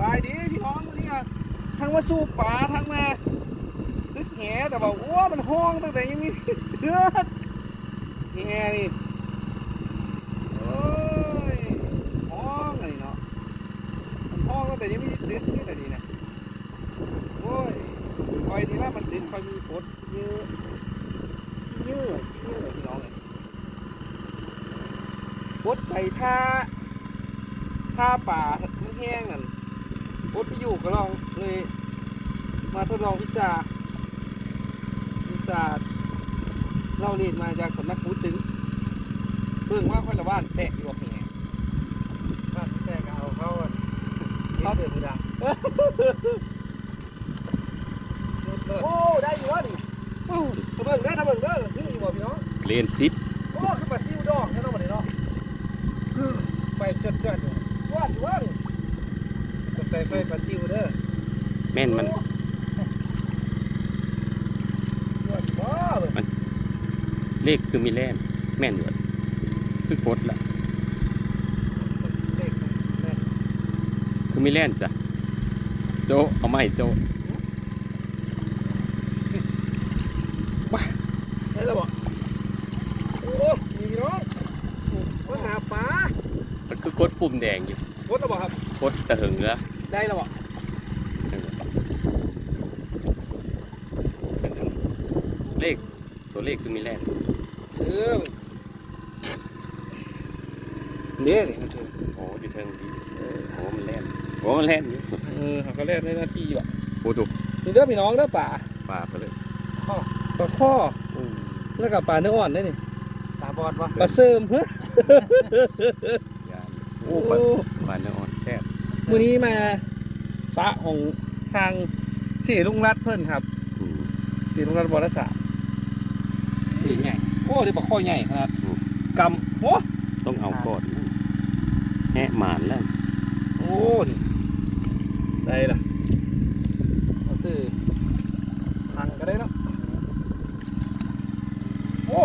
บายดีพี่น้องนนี้อะทั้งมาสู้ปลาทั้งมาตึกแหแต่ว่าโอ้มันห้องตั้งแต่ยังมีเดือดแหนี่โอ้ยห้องอะไรเนาะมันห้องตั้งแต่ยังมีดึกนี่แต่นี่นะโอ้ยคอยนี่ละมันดึกคอยมีฝนเยอะเยอะเยอะพี่น้องเลยฝนไปท่าท่าป่าแห้งๆนั่น ไปอยู่ก็ลองเลยมาทดลองวิชาวิชาเล่าเรียนมาจากสำนักปูตึงเบิ่งว่าคนละบ้านแตะอยู่ว่าไงบ้านแท้ก็เอาเขาอะเขาเดือดดังโอ้ได้อยู่วะนี่โอ้ถ้าเบิ่งได้ถ้าเบิ่งได้นี่อยู่บ่พี่น้องเลนซิปโอ้คือปลาซิวดอกแค่นั้นบ่ได้เนาะไปจดจดว่าอยู่ว่านี่จะ ไปไปปลาซิวเด้อแม่นมันว่าอยู่ว่าเบิ่งเลขคือมีแล่นแม่นอยู่คือโคตรละเลขแม่นคือมีแล่นจ้ะโจเอาไม่โจได้แล้วบ่โอ้มีพี่น้องว่าหาปลามันคือกดปุ่มแดงอยู่โคตรแล้วบ่ครับกดตะหึงแล้ว ได้แล้วบ่เลขตัวเลขคือมีแล่นซื้อเนี่ยนี่มันถือโอ้ดีเทิงดีโอ้มันแล่นโอ้มันแล่นอยู่เออเขาก็เล่นในหน้าที่อยู่อะโอ้ดูนี่เด้อพี่น้องเด้อป่าป่าไปเลยปลาข้อโอ้แล้วก็ปลาเนื้ออ่อนได้นี่ตาบอดวะปลาเสริมเฮ้ยยานโอ้โอ้ปลาปลาเนื้ออ่อน แซ่บมื้อนี้มาสระของทางเสียลุงรัดเพิ่นครับอืมเสียลุงรัดบอลสระสีใหญ่โอ้เดี๋ยวปลาข้อใหญ่ขนาดอืมกำโอ้ต้องเอากอดแหะหมานแล้วโอ้นี่ได้ละเอาซื้อทางก็ได้เนาะโอ้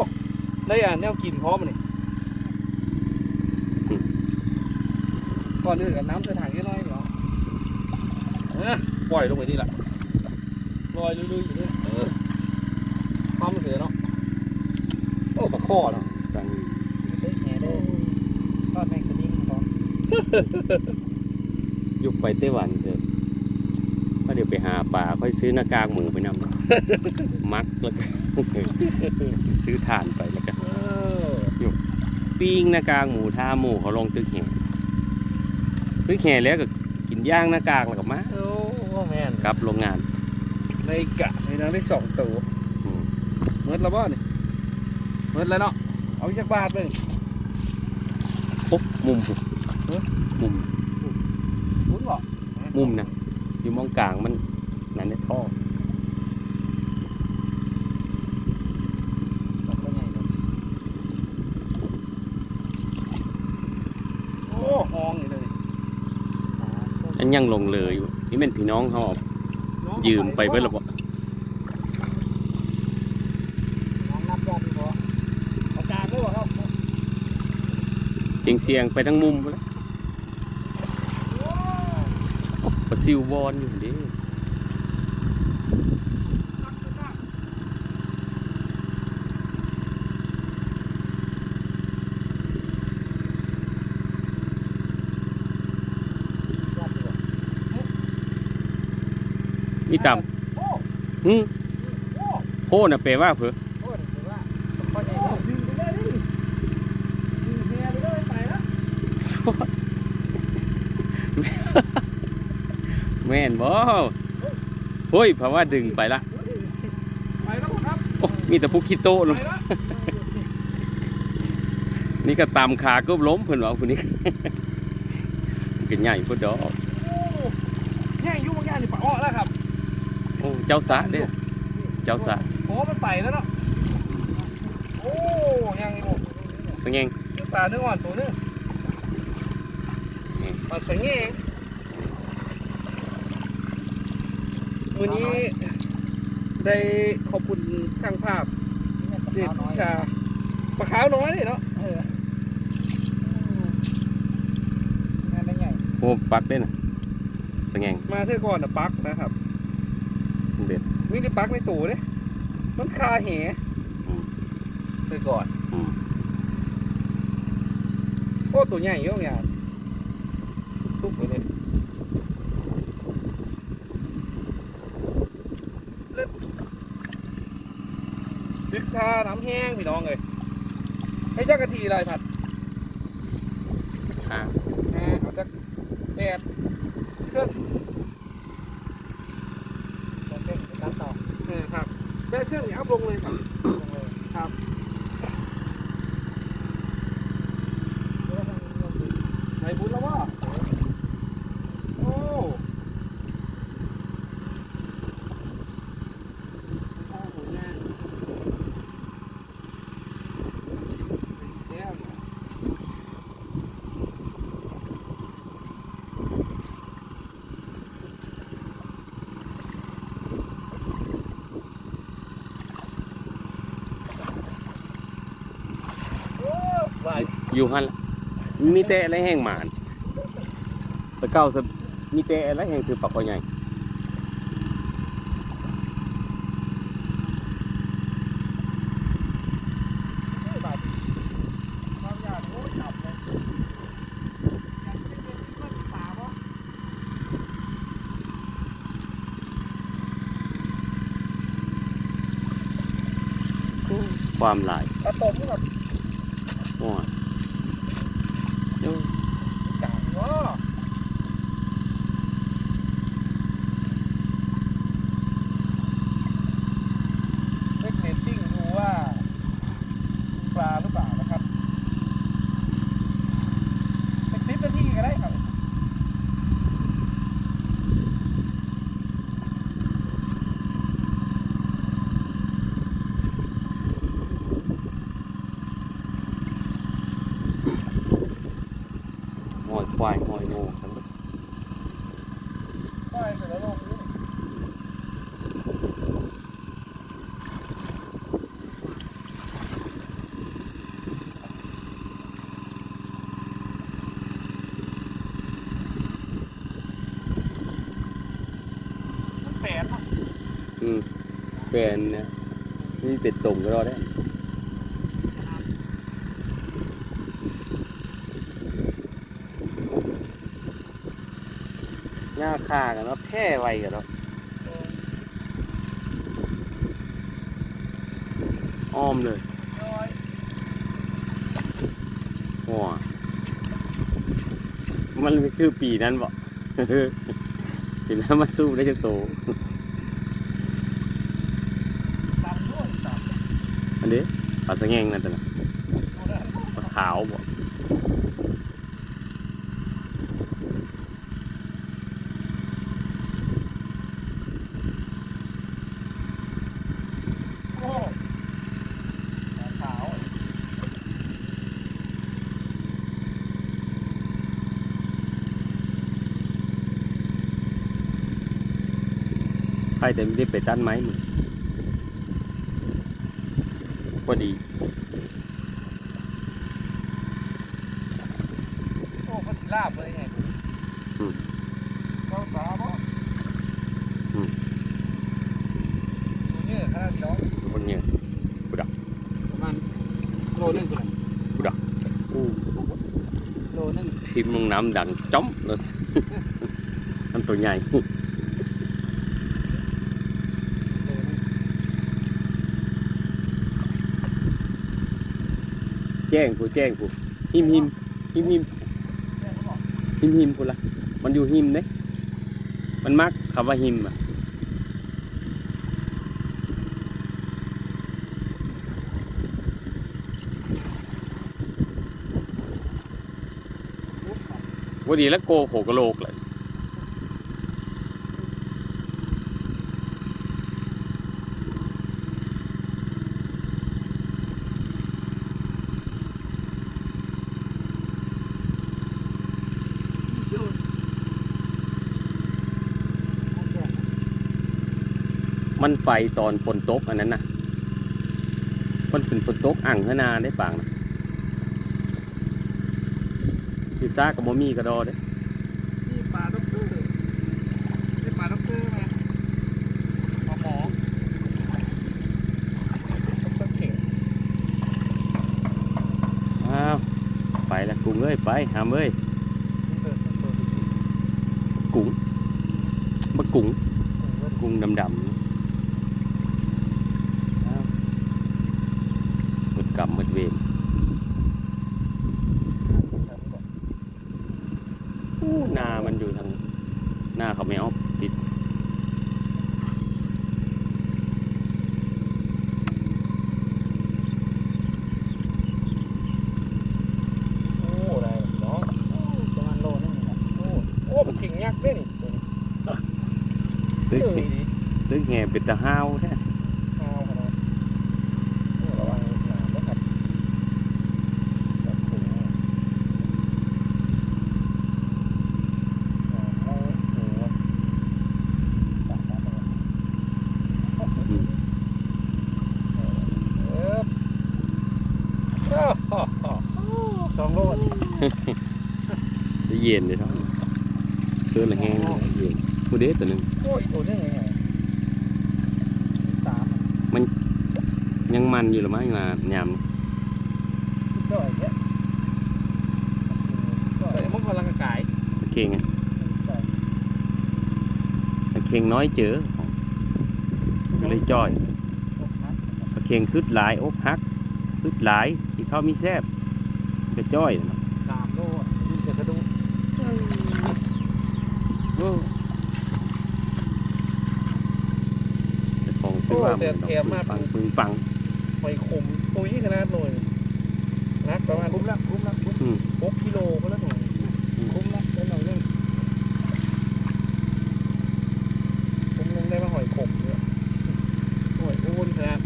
ได้อะแนวกินพร้อมนี่ ก่อนอื่นกับน้ำใส่ถังนิดหน่อยเนาะเออปล่อยลงไปนี่แหละลอยลุยๆอยู่นี่เออความมันเสียเนาะโอ้ปลาข้อเนาะตั้งเลขแห่เด้อทอดแมงกะดิ้งพร้อมยุกไปไต้หวันเถอะก็เดี๋ยวไปหาปลาค่อยซื้อหน้ากากหมูไปนำมักแล้วก็ซื้อถ่านไปแล้วก็เออปิ้งหน้ากากหมูท่าหมูเขาลงตึกแห่ ตึกแห่แล้วก็กินย่างหน้ากากแล้วก็มาโอ้แม่นกลับโรงงานในกะในนั้นได้สองตัวอืมเมิดแล้วบ่นี่เมิดแล้วเนาะเอาอีกจักบาทเลยปุ๊บมุมปุ๊บมุมคุ้นบ่มุมนะอยู่มองกลางมันนั่นได้ท่อ ตกไปใหญ่เลย โอ้ห้องนี่เลย อัน ยังลงเลยอยู่นี่เป็นพี่น้องเขาเอาน้องยืมไปเพื่อระบบน้องนับยอดพออาจารย์ด้วยบ่ครับเสียงเสียงๆไปทั้งมุมไปแล้วปลาซิวบอลอยู่ดิ มีต่โอ้ำหืมโอ้โพน่ะแปลว่าเผื่อโอ้ถือว่าข้อใหญ่โอ้เด้อดึงไปเลยดิดึงแฮไปเลยไปแล้วแม่นบ่เฮ้ยเพราะว่าดึงไปละไปแล้วบ่ครับโอ้มีแต่ผู้ขี้โตลไปงแล้วนี่ก็ตามขาก็ล้มเพิ่นว่าคนนี้มันก็ใหญ่พุ่นดอกโอ้แย่งยุ่งบางอย่างนี่ปะอ้อแล้วครับ โอ้เจ้าสะเด้อเจ้าสะโอ้มันไปแล้วเนาะโอ้ยังอยู่สังเงงปลาเนื้ออ่อนตัวนึงนี่ปลาสังเงงวันนี้ได้ขอบคุณช่างภาพเสียพิชาปลาขาวน้อยนี่เนาะเออแม่นได้ใหญ่โอ้ปักได้น่ะเป็นไงมาเท่าก่อนนะปักนะครับเด็ด มีแต่ปักในตู้เด้มันคาแหอืมเท่าก่อนอืมโอ้ตัวใหญ่เยอะงานตุ๊กไปเลยเล็ดดึกทาน้ำแห้งพี่น้องเลยให้จักกะทีอะไรผัดอ่าแหมเอาจักแดดเครื่อง จะเป็นตัดต่อ เออครับแดดเครื่องอย่าเอา ลงเลยครับลงเลยครับไหนบุญแล้วว่าโอ้โอ้โหแน่แน่เนี่ย วาย อยู่หันมีแต่อะไรแห้งหมานแต่เก้าสะมีแต่อะไรแห้งคือปลาคอใหญ่ความอยากโอ้ยจับเลยอยากเป็นเป็นเพื่อนป่าบ่ความหลายตะตบกับ โอ้ยเดี๋ยว จางว่าเช็คเรตติ้งดูว่าปลาหรือเปล่านะครับสักสิบนาทีก็ได้ครับ หอยควายหอยโง่ทั้งหมด ได้เสร็จแล้วลงนี่มัน แปดเนาะอืมเป็นเนี่ยนี่เป็ดตุ่มก็รอได้หน้าคากันเนาะแพร่ไวกันเนาะอ้อมเลยร้อยหัวมันคือปีนั้นบ่ ปีนั้นมาสู้ได้จังโตตามด้วยตามอันนี้ปลาสะแงงนั่นแต่ะนะปลาขาวบ่ ใครแต่ไม่ได้ไปตัดไม้มึงพอดีโอ้เขาสิลาบเลยไงอืมเขาสาบ่อืมตัวนี้ขนาดพี่น้องบนเนี่ยประมาณโลนึงกูเลยอู้โลนึงทีมลงน้ำดังจ้อมเลยมันตัวใหญ่ โลนึง แจ้งกูแจ้งกูหิมหิมหิมหิมหิมหิมกูละมันอยู่หิมเด้มันมักคำว่าหิมอะวันดีแล้วโกโหกะโลกเลย นไฟตอนฝนตกอันนั้นนะมันเป็ฝนตกอ่างนาได้ปางนะพิซซ่ากับโมมี่กระดอเด้นี่ปลาด็อกตอร์ได้ปลาด็อกตอร์ไหมหมอด็อกตอร์เขตอ้าวไปละกุ้งเอ้ยไปหามเอ้ยกุ้งมะกุ้งกุ้งดำๆ รรมหมดเวรอู้หน้ามันอยู่ทางหน้าเขาไม่เอาติดโอ้ได้เนาะประมาณโลนึงนี่แหละโอ้โอ้มันเก่งยักษ์ได้นี่ตัวนี้ตึกเอ้ยดีตึกแห่เป็นตะห้าวแท้ ข้าวขนาดโอ้ระวังน้ำนะครับจับถุงน้ำเอาหัวตัดมาตรงนี้เออเออฮ่าฮ่า สองโลนี่ จะเย็นเลยเท่านั้นเกินละแห้งเลยเย็นผู้เด็ตัวหนึ่งโอ้ยตัวนี้ไงสามยังมันอยู่หรือมั้งมายามก็ไอ้เนี้ยก็ใส่มันพลังกายตะเคียงไงใส่ตะเคียงน้อยเจอก็เลยจ้อยพวกนั้นตะเคียงคืดหลายอกหักคืดหลายที่เขามีแซบจะจ้อยเนาะ สามโลอะดูจะกระดูก โอ้แต่ของคือว่ามันดอกปังปึงปังหอยขมตุยขนาดหน่อยนักประมาณคุ้มละคุ้มละคุ้มหกกิโลก็แล้วหน่อยคุ้มละได้หน่อยนึงผมนึงได้มาหอยขมเนี่ยหอยอ้วนขนาด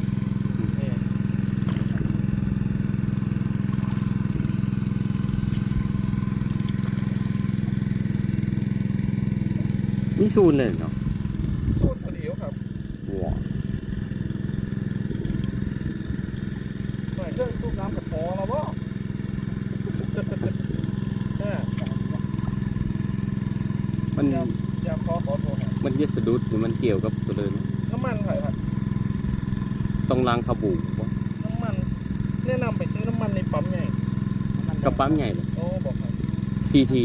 มีซูนเลยเนาะสูตรพอดีครับว้าหน่อยเครื่องสูบน้ำกับพอแล้วบ่เนี่ยมันอยากขอขอโทษหน่อยมันจะสะดุดหรือมันเกี่ยวกับตัวเดินน้ำมันไผ่ผัดต้องล้างขบูบ่น้ำมัน แนะนำไปซื้อน้ำมันในปั๊มใหญ่กับปั๊มใหญ่เลยโอ้บอกให้ทีที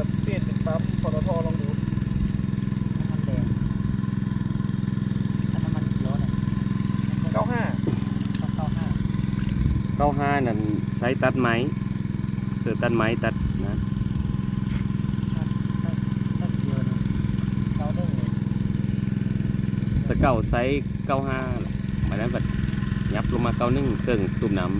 อ๋ออาจจะเปลี่ยนเป็นปั๊มปตทลองดูน้ำมันแดงถ้าน้ำมันเขียวเนี่ยเก้าห้าต้องเข้าห้าเก้าห้านั่นใช้ตัดไม้เสือตัดไม้ตัดนะถ้าเขียวเนี่ยเข้าได้เลยแตะเก้าไซส์เก้าห้ามาแล้วแบบยับลงมาเก้าหนึ่งเครื่องสูบน้ำ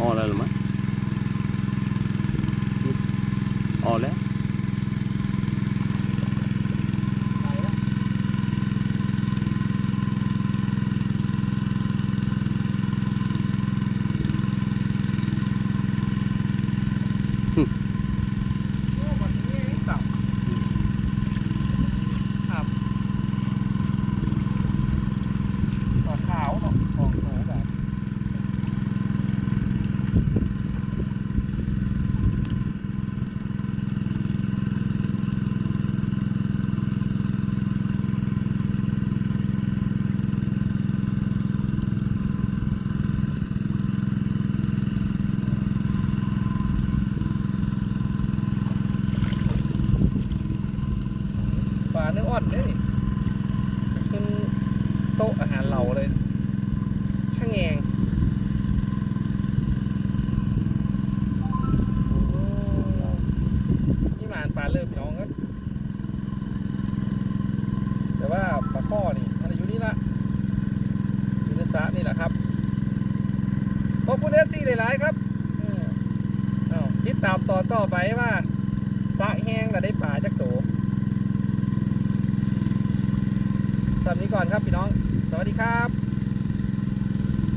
อ๋อแล้วหรือมั้ง อ๋อ นอ่อนเลยขึ้นโต๊ะอาหารเหล่าเลยช่างแงงนี่มานปลาเริ่มยองก็แต่ว่าปลาข้อนี่มันอยู่นี่ละอยู่ในสระนี่แหละครับขอบคุณเอฟซีหลายๆครับติดตามต่อต่อไปว่าปลาแห้งก็ได้ปลาจาก แบบนี้ก่อนครับพี่น้อง สวัสดีครับ